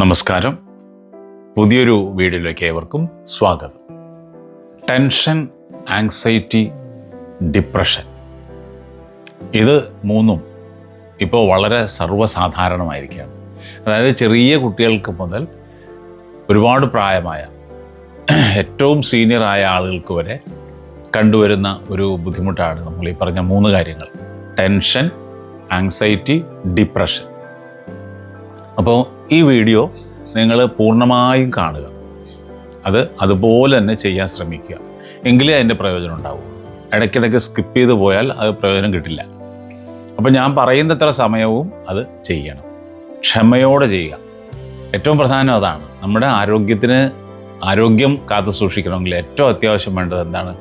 നമസ്കാരം. പുതിയൊരു വീഡിയോയിലേക്ക് ഏവർക്കും സ്വാഗതം. Tension anxiety depression. ഇത് മൂന്നും ഇപ്പോൾ വളരെ സർവസാധാരണമായിരിക്കുകയാണ്. അതായത് ചെറിയ കുട്ടികൾക്ക് മുതൽ ഒരുപാട് പ്രായമായ ഏറ്റവും സീനിയറായ ആളുകൾക്ക് വരെ കണ്ടുവരുന്ന ഒരു ബുദ്ധിമുട്ടാണ് നമ്മൾ ഈ പറഞ്ഞ മൂന്ന് കാര്യങ്ങൾ. Tension anxiety depression. അപ്പോൾ ഈ വീഡിയോ നിങ്ങൾ പൂർണമായും കാണുക. അത് അതുപോലെ തന്നെ ചെയ്യാൻ ശ്രമിക്കുക. എങ്കിലേ അതിന്റെ പ്രയോജനം ഉണ്ടാവൂ. ഇടയ്ക്കിടയ്ക്ക് സ്കിപ്പ് ചെയ്ത് പോയാൽ അത് പ്രയോജനം കിട്ടില്ല. അപ്പോൾ ഞാൻ പറയുന്നത്ര സമയവും അത് ചെയ്യണം. ക്ഷമയോടെ ചെയ്യുക. ഏറ്റവും പ്രധാനം അതാണ്. നമ്മുടെ ആരോഗ്യത്തിന് ആരോഗ്യം കാത്തു സൂക്ഷിക്കണമെങ്കിൽ ഏറ്റവും അത്യാവശ്യം വേണ്ടത് എന്താണ്?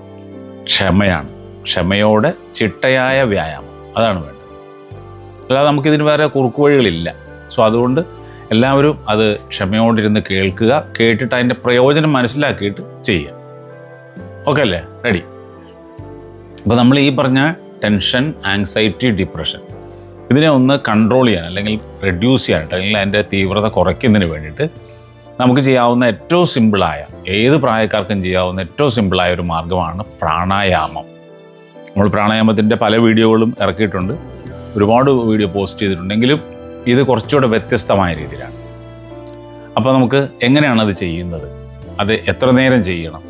ക്ഷമയാണ്. ക്ഷമയോടെ ചിട്ടയായ വ്യായാമം. അതാണ് വേണ്ടത്. അല്ലാതെ നമുക്കിതിന് വേറെ കുറുക്കു വഴികളില്ല സോ അതുകൊണ്ട് എല്ലാവരും അത് ക്ഷമയോടിരുന്ന് കേൾക്കുക കേട്ടിട്ട് അതിന്റെ പ്രയോജനം മനസ്സിലാക്കിയിട്ട് ചെയ്യുക. ഓക്കെ അല്ലേ? റെഡി അപ്പോൾ നമ്മൾ ഈ പറഞ്ഞ ടെൻഷൻ ആങ്സൈറ്റി ഡിപ്രഷൻ ഇതിനെ ഒന്ന് കൺട്രോൾ ചെയ്യാൻ അല്ലെങ്കിൽ റെഡ്യൂസ് ചെയ്യാനായിട്ട് അല്ലെങ്കിൽ അതിന്റെ തീവ്രത കുറയ്ക്കുന്നതിന് വേണ്ടിയിട്ട് നമുക്ക് ചെയ്യാവുന്ന ഏറ്റവും സിമ്പിളായ ഏത് പ്രായക്കാർക്കും ചെയ്യാവുന്ന ഏറ്റവും സിമ്പിളായ ഒരു മാർഗമാണ് പ്രാണായാമം. നമ്മൾ പ്രാണായാമത്തിന്റെ പല വീഡിയോകളും ഇറക്കിയിട്ടുണ്ട്. ഒരുപാട് വീഡിയോ പോസ്റ്റ് ചെയ്തിട്ടുണ്ടെങ്കിലും ഇത് കുറച്ചുകൂടെ വ്യത്യസ്തമായ രീതിയിലാണ്. അപ്പോൾ നമുക്ക് എങ്ങനെയാണ് അത് ചെയ്യുന്നത്? അത് എത്ര നേരം ചെയ്യണം?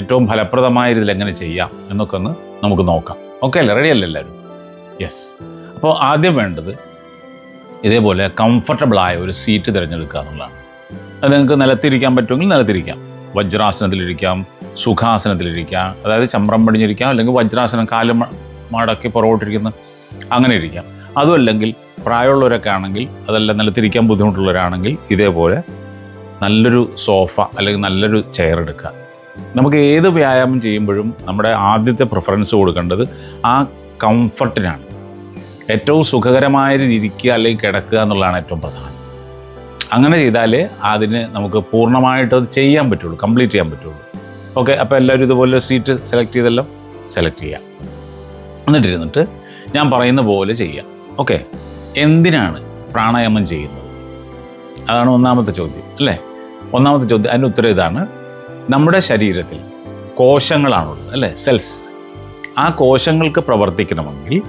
ഏറ്റവും ഫലപ്രദമായ രീതിയിൽ എങ്ങനെ ചെയ്യാം? എന്നൊക്കെ ഒന്ന് നമുക്ക് നോക്കാം. ഓക്കെ അല്ലേ? റെഡി അല്ലേ എല്ലാവരും? യെസ് അപ്പോൾ ആദ്യം വേണ്ടത് ഇതേപോലെ കംഫർട്ടബിളായ ഒരു സീറ്റ് തിരഞ്ഞെടുക്കുക എന്നുള്ളതാണ്. അത് നിങ്ങൾക്ക് നിലത്തിരിക്കാൻ പറ്റുമെങ്കിൽ നിലത്തിരിക്കാം. വജ്രാസനത്തിലിരിക്കാം സുഖാസനത്തിലിരിക്കാം അതായത് ചമ്രം പടിഞ്ഞിരിക്കാം അല്ലെങ്കിൽ വജ്രാസനം കാൽ മടക്കി പുറകോട്ടിരിക്കുന്ന അങ്ങനെ ഇരിക്കാം. അതും അല്ലെങ്കിൽ പ്രായമുള്ളവരൊക്കെ ആണെങ്കിൽ അതല്ല നിലത്തിരിക്കാൻ ബുദ്ധിമുട്ടുള്ളവരാണെങ്കിൽ ഇതേപോലെ നല്ലൊരു സോഫ അല്ലെങ്കിൽ നല്ലൊരു ചെയർ എടുക്കുക. നമുക്ക് ഏത് വ്യായാമം ചെയ്യുമ്പോഴും നമ്മുടെ ആദ്യത്തെ പ്രിഫറൻസ് കൊടുക്കേണ്ടത് ആ കംഫർട്ടിനാണ് ഏറ്റവും സുഖകരമായ ഇരിക്കുക അല്ലെങ്കിൽ കിടക്കുക എന്നുള്ളതാണ് ഏറ്റവും പ്രധാനം. അങ്ങനെ ചെയ്താലേ അതിന് നമുക്ക് പൂർണമായിട്ട് അത് ചെയ്യാൻ പറ്റുള്ളൂ കംപ്ലീറ്റ് ചെയ്യാൻ പറ്റുള്ളൂ. ഓക്കെ അപ്പോൾ എല്ലാവരും ഇതുപോലെ സീറ്റ് സെലക്ട് ചെയ്തല്ലോ? സെലക്ട് ചെയ്യാം. എന്നിട്ടിരുന്നിട്ട് ഞാൻ പറയുന്ന പോലെ ചെയ്യാം. ഓക്കെ എന്തിനാണ് പ്രാണായാമം ചെയ്യുന്നത്? അതാണ് ഒന്നാമത്തെ ചോദ്യം അല്ലേ? ഒന്നാമത്തെ ചോദ്യം അതിന്റെ ഉത്തരം ഇതാണ്. നമ്മുടെ ശരീരത്തിൽ കോശങ്ങളാണുള്ളത് അല്ലേ? സെൽസ് ആ കോശങ്ങൾക്ക് പ്രവർത്തിക്കണമെങ്കിൽ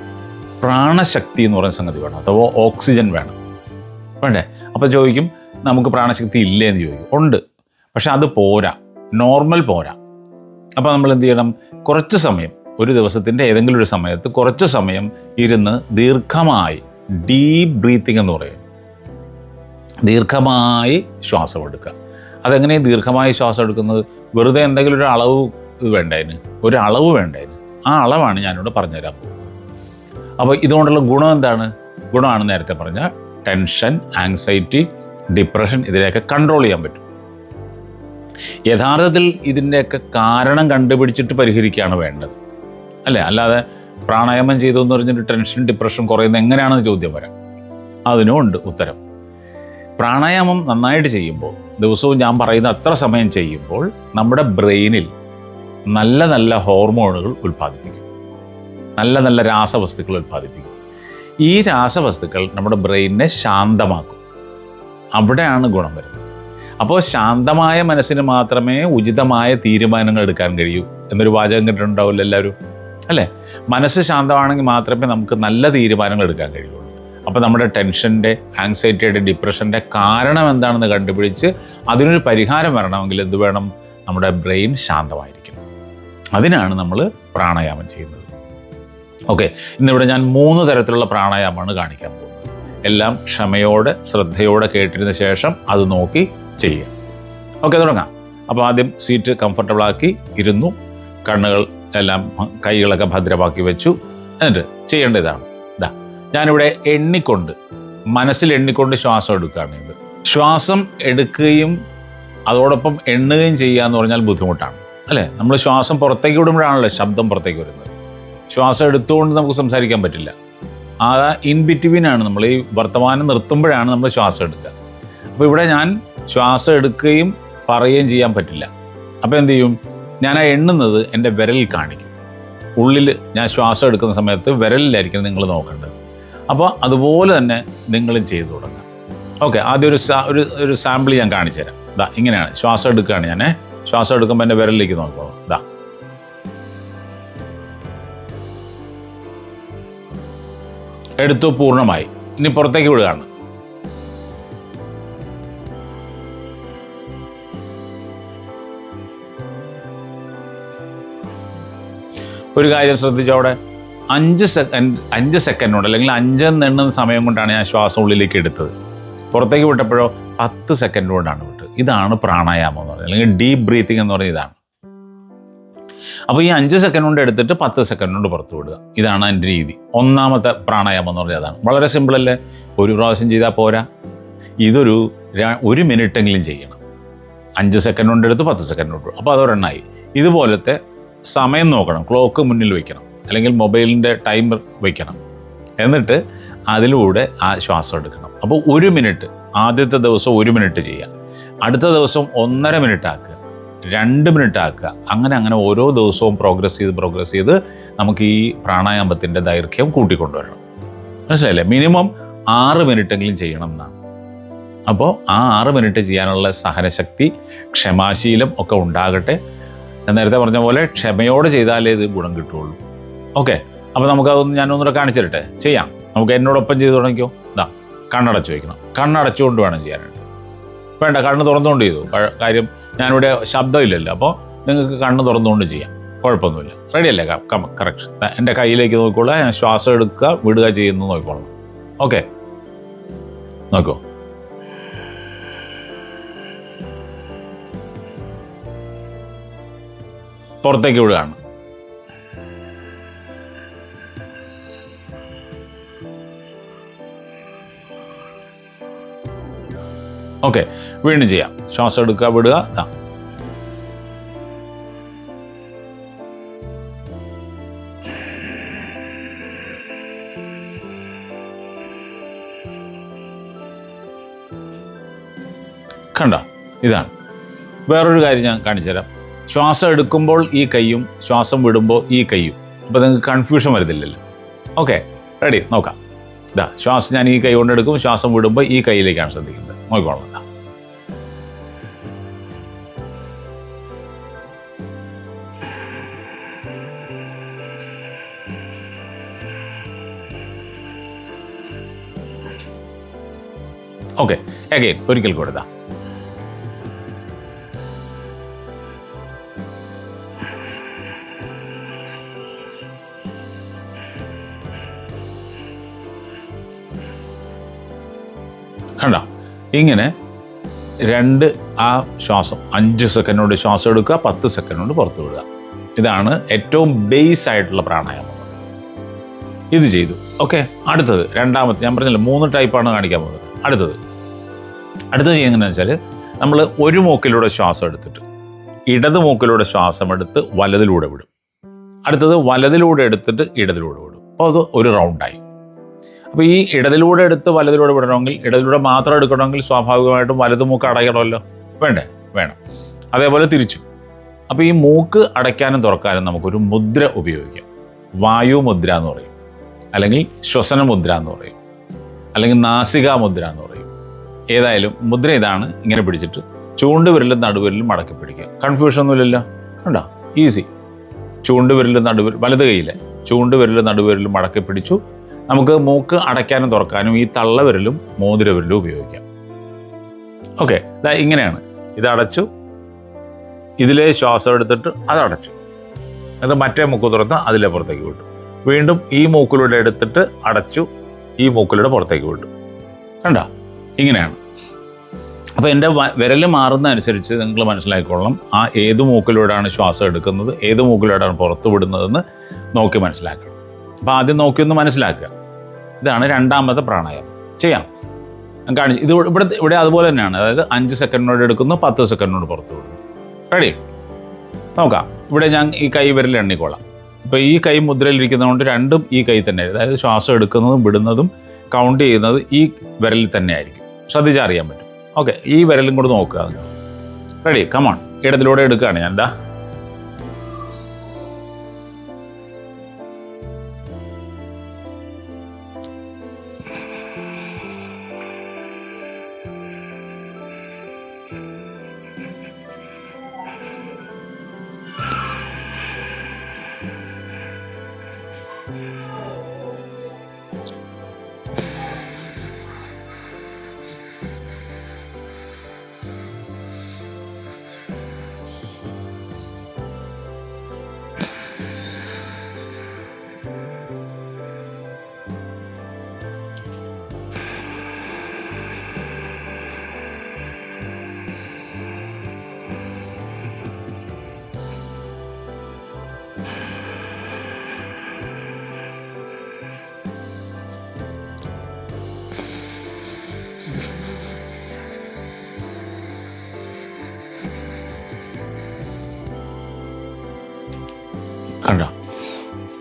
പ്രാണശക്തി എന്ന് പറയുന്ന സംഗതി വേണം അഥവാ ഓക്സിജൻ വേണം. വേണ്ടേ? അപ്പോൾ ചോദിക്കും നമുക്ക് പ്രാണശക്തി ഇല്ലേ? എന്ന് ചോദിക്കും. ഉണ്ട്. പക്ഷെ അത് പോരാ. നോർമൽ പോരാ. അപ്പോൾ നമ്മൾ എന്ത് ചെയ്യണം? കുറച്ച് സമയം ഒരു ദിവസത്തിന്റെ ഏതെങ്കിലും ഒരു സമയത്ത് കുറച്ച് സമയം ഇരുന്ന് ദീർഘമായി ഡീപ്പ് ബ്രീത്തിങ് എന്ന് പറയും. ദീർഘമായി ശ്വാസം എടുക്കുക. അതെങ്ങനെ ദീർഘമായി ശ്വാസം എടുക്കുന്നത്? വെറുതെ എന്തെങ്കിലും ഒരു അളവ് വേണ്ടതിന് ഒരു അളവ് വേണ്ടതിന് ആ അളവാണ് ഞാനിവിടെ പറഞ്ഞുതരാൻ പോകുന്നത്. അപ്പോൾ ഇതുകൊണ്ടുള്ള ഗുണം എന്താണ്? ഗുണമാണ് നേരത്തെ പറഞ്ഞ ടെൻഷൻ ആങ്സൈറ്റി ഡിപ്രഷൻ ഇതിനെയൊക്കെ കൺട്രോൾ ചെയ്യാൻ പറ്റും. യഥാർത്ഥത്തിൽ ഇതിന്റെയൊക്കെ കാരണം കണ്ടുപിടിച്ചിട്ട് പരിഹരിക്കുകയാണ് വേണ്ടത്. അല്ലേ? അല്ലാതെ പ്രാണായാമം ചെയ്തു എന്ന് പറഞ്ഞിട്ട് ടെൻഷൻ ഡിപ്രഷൻ കുറയുന്നത് എങ്ങനെയാണെന്ന് ചോദ്യം വരാം. അതിനും ഉണ്ട് ഉത്തരം. പ്രാണായാമം നന്നായിട്ട് ചെയ്യുമ്പോൾ ദിവസവും ഞാൻ പറയുന്ന അത്ര സമയം ചെയ്യുമ്പോൾ നമ്മുടെ ബ്രെയിനിൽ നല്ല നല്ല ഹോർമോണുകൾ ഉൽപ്പാദിപ്പിക്കും. നല്ല നല്ല രാസവസ്തുക്കൾ ഉൽപ്പാദിപ്പിക്കും. ഈ രാസവസ്തുക്കൾ നമ്മുടെ ബ്രെയിനിനെ ശാന്തമാക്കും. അവിടെയാണ് ഗുണം വരുന്നത്. അപ്പോൾ ശാന്തമായ മനസ്സിന് മാത്രമേ ഉചിതമായ തീരുമാനങ്ങൾ എടുക്കാൻ കഴിയൂ. എന്നൊരു വാചകം കേട്ടിട്ടുണ്ടാവില്ല എല്ലാവരും? അല്ലേ? മനസ്സ് ശാന്തമാണെങ്കിൽ മാത്രമേ നമുക്ക് നല്ല തീരുമാനങ്ങൾ എടുക്കാൻ കഴിയുള്ളൂ. അപ്പോൾ നമ്മുടെ ടെൻഷന്റെ ആങ്സൈറ്റിയുടെ ഡിപ്രഷന്റെ കാരണം എന്താണെന്ന് കണ്ടുപിടിച്ച് അതിനൊരു പരിഹാരം വരണമെങ്കിൽ എന്ത് വേണം? നമ്മുടെ ബ്രെയിൻ ശാന്തമായിരിക്കണം. അതിനാണ് നമ്മൾ പ്രാണായാമം ചെയ്യുന്നത്. ഓക്കെ ഇന്നിവിടെ ഞാൻ മൂന്ന് തരത്തിലുള്ള പ്രാണായാമമാണ് കാണിക്കാൻ പോകുന്നത്. എല്ലാം ക്ഷമയോടെ ശ്രദ്ധയോടെ കേട്ടിരുന്ന ശേഷം അത് നോക്കി ചെയ്യുക. ഓക്കെ തുടങ്ങാം. അപ്പോൾ ആദ്യം സീറ്റ് കംഫർട്ടബിളാക്കി ഇരുന്നു. കണ്ണുകൾ എല്ലാം കൈകളൊക്കെ ഭദ്രമാക്കി വെച്ചു. എന്നിട്ട് ചെയ്യേണ്ട ഇതാണ് ഇതാ ഞാനിവിടെ എണ്ണിക്കൊണ്ട് മനസ്സിൽ എണ്ണിക്കൊണ്ട് ശ്വാസം എടുക്കുകയാണ് ഇത്. ശ്വാസം എടുക്കുകയും അതോടൊപ്പം എണ്ണുകയും ചെയ്യുക എന്ന് പറഞ്ഞാൽ ബുദ്ധിമുട്ടാണ്. അല്ലേ? നമ്മൾ ശ്വാസം പുറത്തേക്ക് വിടുമ്പോഴാണല്ലോ ശബ്ദം പുറത്തേക്ക് വരുന്നത്. ശ്വാസം എടുത്തുകൊണ്ട് നമുക്ക് സംസാരിക്കാൻ പറ്റില്ല. ആ ഇൻ ബിറ്റ്വീനാണ് നമ്മൾ ഈ വർത്തമാനം നിർത്തുമ്പോഴാണ് നമ്മൾ ശ്വാസം എടുക്കുക. അപ്പോൾ ഇവിടെ ഞാൻ ശ്വാസം എടുക്കുകയും പറയുകയും ചെയ്യാൻ പറ്റില്ല. അപ്പോൾ എന്ത് ചെയ്യും? ഞാൻ ആ എണ്ണുന്നത് എന്റെ വിരലിൽ കാണിക്കും. ഉള്ളിൽ ഞാൻ ശ്വാസം എടുക്കുന്ന സമയത്ത് വിരലിലായിരിക്കും നിങ്ങൾ നോക്കേണ്ടത്. അപ്പോൾ അതുപോലെ തന്നെ നിങ്ങളും ചെയ്തു തുടങ്ങുക ഓക്കെ ആദ്യം ഒരു ഒരു ഒരു സാമ്പിൾ ഞാൻ കാണിച്ചു തരാം. ഇതാ ഇങ്ങനെയാണ്. ശ്വാസം എടുക്കുകയാണ് ഞാൻ. ശ്വാസം എടുക്കുമ്പോൾ എന്റെ വിരലിലേക്ക് നോക്കുക ഇതാ എടുത്തു പൂർണമായി. ഇനി പുറത്തേക്ക് വിടുകയാണ്. ഒരു കാര്യം ശ്രദ്ധിച്ചവിടെ അഞ്ച് സെക്കൻഡ് അഞ്ച് സെക്കൻഡ് കൊണ്ട് അല്ലെങ്കിൽ അഞ്ചെന്ന് എണ്ണുന്ന സമയം കൊണ്ടാണ് ഞാൻ ശ്വാസം ഉള്ളിലേക്ക് എടുത്തത്. പുറത്തേക്ക് വിട്ടപ്പോഴോ പത്ത് സെക്കൻഡ് കൊണ്ടാണ് വിട്ടത്. ഇതാണ് പ്രാണായാമം എന്ന് പറയുന്നത്. അല്ലെങ്കിൽ ഡീപ്പ് ബ്രീത്തിങ് എന്ന് പറയുന്നത് ഇതാണ്. അപ്പോൾ ഈ അഞ്ച് സെക്കൻഡ് കൊണ്ട് എടുത്തിട്ട് പത്ത് സെക്കൻഡ് കൊണ്ട് പുറത്ത് വിടുക. ഇതാണ് എന്റെ രീതി. ഒന്നാമത്തെ പ്രാണായാമം എന്ന് പറയുന്നത് അതാണ്. വളരെ സിമ്പിളല്ലേ ഒരു പ്രാവശ്യം ചെയ്താൽ പോരാ. ഇതൊരു ഒരു മിനിറ്റെങ്കിലും ചെയ്യണം. അഞ്ച് സെക്കൻഡ് കൊണ്ട് എടുത്ത് പത്ത് സെക്കൻഡ് കൊണ്ട് അപ്പോൾ അതൊരെണ്ണമായി ഇതുപോലത്തെ സമയം നോക്കണം ക്ലോക്ക് മുന്നിൽ വയ്ക്കണം അല്ലെങ്കിൽ മൊബൈലിന്റെ ടൈമർ വയ്ക്കണം എന്നിട്ട് അതിലൂടെ ആ ശ്വാസം എടുക്കണം. അപ്പോൾ ഒരു മിനിറ്റ് ആദ്യത്തെ ദിവസം ഒരു മിനിറ്റ് ചെയ്യുക. അടുത്ത ദിവസം ഒന്നര മിനിറ്റ് ആക്കുക. രണ്ട് മിനിറ്റ് ആക്കുക. അങ്ങനെ അങ്ങനെ ഓരോ ദിവസവും പ്രോഗ്രസ് ചെയ്ത് പ്രോഗ്രസ് ചെയ്ത് നമുക്ക് ഈ പ്രാണായാമത്തിന്റെ ദൈർഘ്യം കൂട്ടിക്കൊണ്ടുവരണം. മനസ്സിലായില്ലേ? മിനിമം ആറ് മിനിറ്റെങ്കിലും ചെയ്യണം എന്നാണ്. അപ്പോൾ ആ ആറ് മിനിറ്റ് ചെയ്യാനുള്ള സഹനശക്തി ക്ഷമാശീലം ഒക്കെ ഉണ്ടാകട്ടെ. ഞാൻ നേരത്തെ പറഞ്ഞ പോലെ ക്ഷമയോടെ ചെയ്താലേ ഇത് ഗുണം കിട്ടുള്ളൂ ഓക്കെ അപ്പോൾ നമുക്കതൊന്ന് ഞാനൊന്നുകൂടെ കാണിച്ചു തരട്ടെ ചെയ്യാം. നമുക്ക് എന്നോടൊപ്പം ചെയ്തു തുടങ്ങിക്കോ. ഇതാ കണ്ണടച്ചു വയ്ക്കണം കണ്ണടച്ചുകൊണ്ട് വേണം ചെയ്യാനായിട്ട്. വേണ്ട കണ്ണ് തുറന്നുകൊണ്ട് ചെയ്തു. കാര്യം ഞാനിവിടെ ശബ്ദമില്ലല്ലോ അപ്പോൾ നിങ്ങൾക്ക് കണ്ണ് തുറന്നുകൊണ്ട് ചെയ്യാം. കുഴപ്പമൊന്നുമില്ല. റെഡിയല്ലേ കറക്റ്റ് എന്റെ കയ്യിലേക്ക് നോക്കിക്കോളാം. ഞാൻ ശ്വാസം എടുക്കുക വിടുക ചെയ്യുന്നു നോക്കിക്കോളാം. ഓക്കെ നോക്കൂ. പുറത്തേക്ക് വിടുകയാണ്. ഓക്കെ വീണ്ടും ചെയ്യാം. ശ്വാസം എടുക്കുക വിടുക ദാ. കണ്ടോ? ഇതാണ്. വേറൊരു കാര്യം ഞാൻ കാണിച്ചു തരാം ശ്വാസം എടുക്കുമ്പോൾ ഈ കൈയും ശ്വാസം വിടുമ്പോൾ ഈ കൈയും. അപ്പോൾ നിങ്ങൾക്ക് കൺഫ്യൂഷൻ വരുന്നില്ലല്ലോ ഓക്കെ റെഡി നോക്കാം. ഇതാ ശ്വാസം ഞാൻ ഈ കൈ കൊണ്ടെടുക്കും ശ്വാസം വിടുമ്പോൾ ഈ കൈയിലേക്കാണ് ശ്രദ്ധിക്കുന്നത്. നോക്കിക്കോളാം. ഇതാ. ഓക്കെ അഗെയിൻ ഒരിക്കൽ കൊടുത്താ കണ്ടോ? ഇങ്ങനെ രണ്ട് ആ ശ്വാസം അഞ്ച് സെക്കൻഡ് കൊണ്ട് ശ്വാസം എടുക്കുക പത്ത് സെക്കൻഡ് കൊണ്ട് പുറത്ത് വിടുക. ഇതാണ് ഏറ്റവും ബേസ് ആയിട്ടുള്ള പ്രാണായാമം. ഇത് ചെയ്തു. ഓക്കെ അടുത്തത്. രണ്ടാമത്തെ ഞാൻ പറഞ്ഞല്ലോ മൂന്ന് ടൈപ്പാണ് കാണിക്കാൻ പോകുന്നത്. അടുത്തത്. അടുത്തത് ചെയ്യുന്നതെന്ന് വെച്ചാൽ നമ്മൾ ഒരു മൂക്കിലൂടെ ശ്വാസം എടുത്തിട്ട് ഇടത് മൂക്കിലൂടെ ശ്വാസം എടുത്ത് വലതിലൂടെ വിടും. അടുത്തത് വലതിലൂടെ എടുത്തിട്ട് ഇടതിലൂടെ വിടും. അപ്പോൾ അത് ഒരു റൗണ്ടായി അപ്പോൾ ഈ ഇടതിലൂടെ എടുത്ത് വലതിലൂടെ വിടണമെങ്കിൽ ഇടതിലൂടെ മാത്രം എടുക്കണമെങ്കിൽ സ്വാഭാവികമായിട്ടും വലത് മൂക്ക് അടയ്ക്കണമല്ലോ. വേണ്ടേ? വേണം. അതേപോലെ തിരിച്ചു. അപ്പോൾ ഈ മൂക്ക് അടയ്ക്കാനും തുറക്കാനും നമുക്കൊരു മുദ്ര ഉപയോഗിക്കാം. വായു മുദ്ര എന്ന് പറയും. അല്ലെങ്കിൽ ശ്വസന മുദ്ര എന്ന് പറയും. അല്ലെങ്കിൽ നാസിക മുദ്ര എന്ന് പറയും. ഏതായാലും മുദ്ര ഇതാണ് ഇങ്ങനെ പിടിച്ചിട്ട് ചൂണ്ടുവിരലും നടുവിരലും മടക്കി പിടിക്കുക. കൺഫ്യൂഷൻ ഒന്നുമില്ലല്ലോ. കണ്ടോ? ഈസി ചൂണ്ടുവിരലും നടുവിരൽ വലത് കൈയിലെ ചൂണ്ടുവിരലും നടുവിരലും മടക്കി പിടിച്ചു. നമുക്ക് മൂക്ക് അടയ്ക്കാനും തുറക്കാനും ഈ തള്ളവിരലും മോതിരവിരലും ഉപയോഗിക്കാം. ഓക്കെ ഇങ്ങനെയാണ്. ഇതടച്ചു ഇതിലെ ശ്വാസം എടുത്തിട്ട് അതടച്ചു എന്നിട്ട് മറ്റേ മൂക്ക് തുറന്ന് അതിലെ പുറത്തേക്ക് വിട്ടു. വീണ്ടും ഈ മൂക്കിലൂടെ എടുത്തിട്ട് അടച്ചു ഈ മൂക്കിലൂടെ പുറത്തേക്ക് വിട്ടു. കണ്ട? ഇങ്ങനെയാണ്. അപ്പോൾ എന്റെ വിരൽ മാറുന്ന അനുസരിച്ച് നിങ്ങൾ മനസ്സിലാക്കിക്കൊള്ളണം ആ ഏത് മൂക്കിലൂടെയാണ് ശ്വാസം എടുക്കുന്നത് ഏത് മൂക്കിലൂടെയാണ് പുറത്ത് വിടുന്നതെന്ന് നോക്കി മനസ്സിലാക്കണം. അപ്പോൾ ആദ്യം നോക്കി ഒന്ന് മനസ്സിലാക്കുക. ഇതാണ് രണ്ടാമത്തെ പ്രാണായാമം. ചെയ്യാം. കാണിച്ചു ഇത് ഇവിടെ ഇവിടെ അതുപോലെ തന്നെയാണ്. അതായത് അഞ്ച് സെക്കൻഡിനോട് എടുക്കുന്നു പത്ത് സെക്കൻഡിനോട് പുറത്ത് വിടുന്നു. റെഡി നോക്കാം. ഇവിടെ ഞാൻ ഈ കൈ വിരൽ എണ്ണിക്കോളാം. ഇപ്പോൾ ഈ കൈ മുദ്രയിലിരിക്കുന്നതുകൊണ്ട് രണ്ടും ഈ കൈ തന്നെ അതായത് ശ്വാസം എടുക്കുന്നതും വിടുന്നതും കൗണ്ട് ചെയ്യുന്നത് ഈ വിരലിൽ തന്നെ ആയിരിക്കും. ശ്രദ്ധിച്ചാൽ അറിയാൻ പറ്റും. ഓക്കെ ഈ വിരലും കൂടെ നോക്കുക. റെഡി കമോൺ ഇടത്തിലൂടെ എടുക്കുകയാണ് ഞാൻ. എന്താ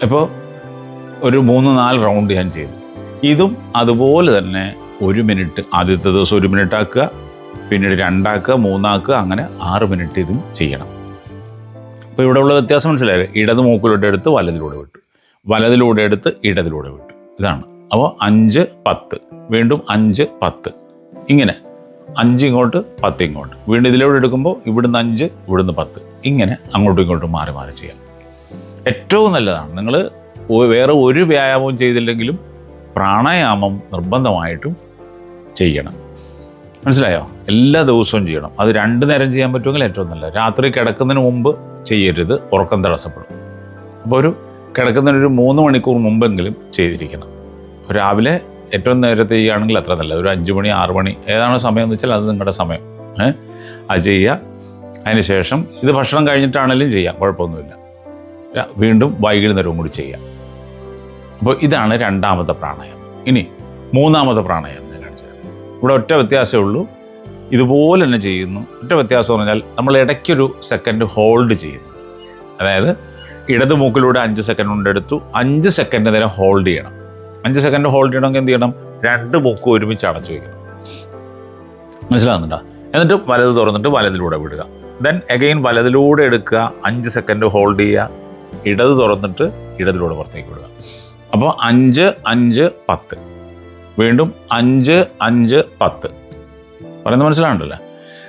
ഇപ്പോൾ ഒരു മൂന്ന് നാല് റൗണ്ട് ഞാൻ ചെയ്തു. ഇതും അതുപോലെ തന്നെ ഒരു മിനിറ്റ് ആദ്യത്തെ ദിവസം ഒരു മിനിറ്റ് ആക്കുക പിന്നീട് രണ്ടാക്കുക മൂന്നാക്കുക അങ്ങനെ ആറ് മിനിറ്റ് ഇതും ചെയ്യണം. അപ്പോൾ ഇവിടെ ഉള്ള വ്യത്യാസം മനസ്സിലായില്ലേ ഇടത് മൂക്കിലൂടെ എടുത്ത് വലതിലൂടെ വിട്ടു. വലതിലൂടെ എടുത്ത് ഇടതിലൂടെ വിട്ടു. ഇതാണ്. അപ്പോൾ അഞ്ച് പത്ത്. വീണ്ടും അഞ്ച് പത്ത്. ഇങ്ങനെ. അഞ്ച് ഇങ്ങോട്ട് പത്ത് ഇങ്ങോട്ട്. വീണ്ടും ഇതിലൂടെ എടുക്കുമ്പോൾ ഇവിടുന്ന് അഞ്ച് ഇവിടുന്ന് പത്ത്. ഇങ്ങനെ അങ്ങോട്ടും ഇങ്ങോട്ടും മാറി മാറി ചെയ്യാം. ഏറ്റവും നല്ലതാണ്. നിങ്ങൾ വേറെ ഒരു വ്യായാമവും ചെയ്തില്ലെങ്കിലും പ്രാണായാമം നിർബന്ധമായിട്ടും ചെയ്യണം. മനസ്സിലായോ? എല്ലാ ദിവസവും ചെയ്യണം. അത് രണ്ട് നേരം ചെയ്യാൻ പറ്റുമെങ്കിൽ ഏറ്റവും നല്ലത്. രാത്രി കിടക്കുന്നതിന് മുമ്പ് ചെയ്യരുത്. ഉറക്കം തടസ്സപ്പെടും. അപ്പോൾ ഒരു കിടക്കുന്നതിന് ഒരു മൂന്ന് മണിക്കൂർ മുമ്പെങ്കിലും ചെയ്തിരിക്കണം. രാവിലെ ഏറ്റവും നേരത്തെ ചെയ്യുകയാണെങ്കിൽ അത്ര നല്ലത്. ഒരു അഞ്ച് മണി ആറ് മണി ഏതാണോ സമയം എന്ന് വെച്ചാൽ അത് നിങ്ങളുടെ സമയം. അത് ചെയ്യുക. അതിന് ശേഷം ഇത് ഭക്ഷണം കഴിഞ്ഞിട്ടാണെങ്കിലും ചെയ്യാം. കുഴപ്പമൊന്നുമില്ല. വീണ്ടും വൈകുന്നേരവും കൂടി ചെയ്യാം. അപ്പോൾ ഇതാണ് രണ്ടാമത്തെ പ്രാണായാമം. ഇനി മൂന്നാമത്തെ പ്രാണായാമം ഞാൻ കാണിച്ചു ഇവിടെ ഒറ്റ വ്യത്യാസമേ ഉള്ളൂ. ഇതുപോലെ തന്നെ ചെയ്യുന്നു. ഒറ്റ വ്യത്യാസം എന്ന് പറഞ്ഞാൽ നമ്മൾ ഇടയ്ക്കൊരു സെക്കൻഡ് ഹോൾഡ് ചെയ്യുന്നു. അതായത് ഇടത് മൂക്കിലൂടെ അഞ്ച് സെക്കൻഡ് കൊണ്ടെടുത്തു അഞ്ച് സെക്കൻഡ് നേരം ഹോൾഡ് ചെയ്യണം. അഞ്ച് സെക്കൻഡ് ഹോൾഡ് ചെയ്യണമെങ്കിൽ എന്ത് ചെയ്യണം? രണ്ട് മൂക്കും ഒരുമിച്ച് അടച്ചു വയ്ക്കണം. മനസ്സിലാകുന്നുണ്ടോ? എന്നിട്ട് വലത് തുറന്നിട്ട് വലതിലൂടെ വിടുക. ദെൻ അഗെയിൻ വലതിലൂടെ എടുക്കുക അഞ്ച് സെക്കൻഡ് ഹോൾഡ് ചെയ്യുക. ഇടത് തുറന്നിട്ട് ഇടതിലൂടെ പുറത്തേക്ക് വിടുക. അപ്പോൾ അഞ്ച് അഞ്ച് പത്ത്. വീണ്ടും അഞ്ച് അഞ്ച് പത്ത്. പറയുന്നത് മനസ്സിലാണ്ടല്ലോ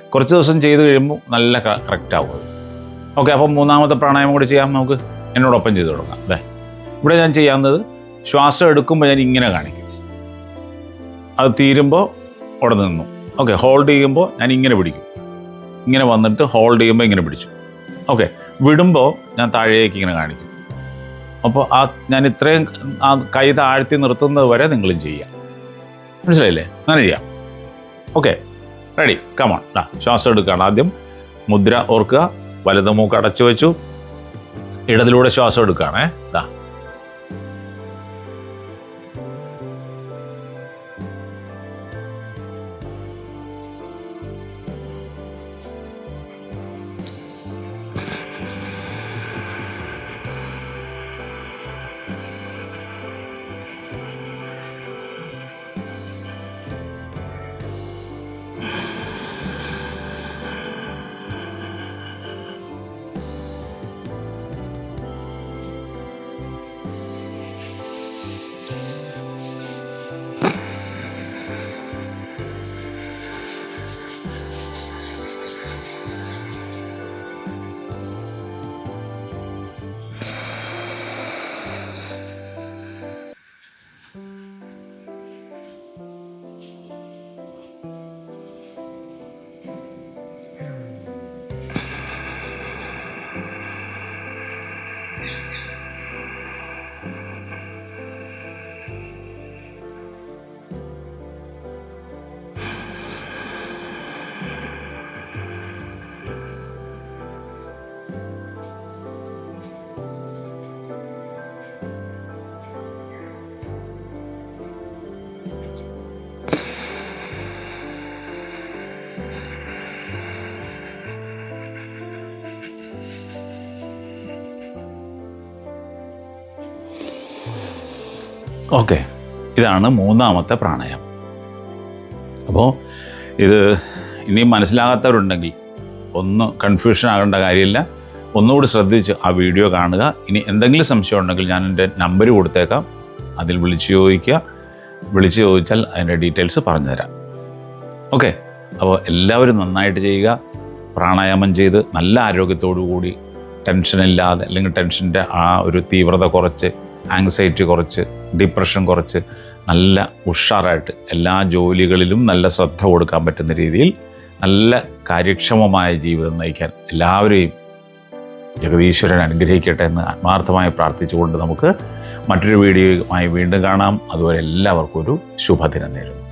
കുറച്ച് ദിവസം ചെയ്ത് കഴിയുമ്പോൾ നല്ല കറക്റ്റ് ആവും ഓക്കെ അപ്പോൾ മൂന്നാമത്തെ പ്രാണായാമം കൂടി ചെയ്യാം നമുക്ക്. എന്നോടൊപ്പം ചെയ്തു തുടങ്ങാം. അതെ ഇവിടെ ഞാൻ ചെയ്യാവുന്നത് ശ്വാസം എടുക്കുമ്പോൾ ഞാൻ ഇങ്ങനെ കാണിക്കും. അത് തീരുമ്പോൾ ഉടനെ നിന്നു. ഓക്കെ ഹോൾഡ് ചെയ്യുമ്പോൾ ഞാൻ ഇങ്ങനെ പിടിക്കും. ഇങ്ങനെ വന്നിട്ട് ഹോൾഡ് ചെയ്യുമ്പോൾ ഇങ്ങനെ പിടിച്ചു. ഓക്കെ വിടുമ്പോൾ ഞാൻ താഴേക്ക് ഇങ്ങനെ കാണിക്കും. അപ്പോൾ ആ ഞാൻ ഇത്രയും ആ കൈ താഴ്ത്തി നിർത്തുന്നത് വരെ നിങ്ങളും ചെയ്യാം. മനസ്സിലായില്ലേ? അങ്ങനെ ചെയ്യാം. ഓക്കെ റെഡി കമോൺ ആ ശ്വാസം എടുക്കുകയാണ് ആദ്യം. മുദ്ര ഓർക്കുക വലത് മൂക്ക് അടച്ചു വെച്ചു. ഇടതിലൂടെ ശ്വാസം എടുക്കുകയാണേ. ദാ ഓക്കെ. ഇതാണ് മൂന്നാമത്തെ പ്രാണായാമം അപ്പോൾ ഇത് ഇനിയും മനസ്സിലാകാത്തവരുണ്ടെങ്കിൽ ഒന്ന് കൺഫ്യൂഷൻ ആകേണ്ട കാര്യമില്ല. ഒന്നുകൂടി ശ്രദ്ധിച്ച് ആ വീഡിയോ കാണുക. ഇനി എന്തെങ്കിലും സംശയം ഉണ്ടെങ്കിൽ ഞാൻ എന്റെ നമ്പർ കൊടുത്തേക്കാം. അതിൽ വിളിച്ച് ചോദിക്കുക. വിളിച്ച് ചോദിച്ചാൽ അതിന്റെ ഡീറ്റെയിൽസ് പറഞ്ഞുതരാം. ഓക്കെ. അപ്പോൾ എല്ലാവരും നന്നായിട്ട് ചെയ്യുക. പ്രാണായാമം ചെയ്ത് നല്ല ആരോഗ്യത്തോടു കൂടി ടെൻഷനില്ലാതെ അല്ലെങ്കിൽ ടെൻഷന്റെ ആ ഒരു തീവ്രത കുറച്ച് ആങ്സൈറ്റി കുറച്ച് ഡിപ്രഷൻ കുറച്ച് നല്ല ഉഷാറായിട്ട് എല്ലാ ജോലികളിലും നല്ല ശ്രദ്ധ കൊടുക്കാൻ പറ്റുന്ന രീതിയിൽ നല്ല കാര്യക്ഷമമായ ജീവിതം നയിക്കാൻ എല്ലാവരെയും ജഗതീശ്വരൻ അനുഗ്രഹിക്കട്ടെ എന്ന് ആത്മാർത്ഥമായി പ്രാർത്ഥിച്ചുകൊണ്ട് നമുക്ക് മറ്റൊരു വീഡിയോയുമായി വീണ്ടും കാണാം. അതുപോലെ എല്ലാവർക്കും ഒരു ശുഭദിനം നേരുന്നു.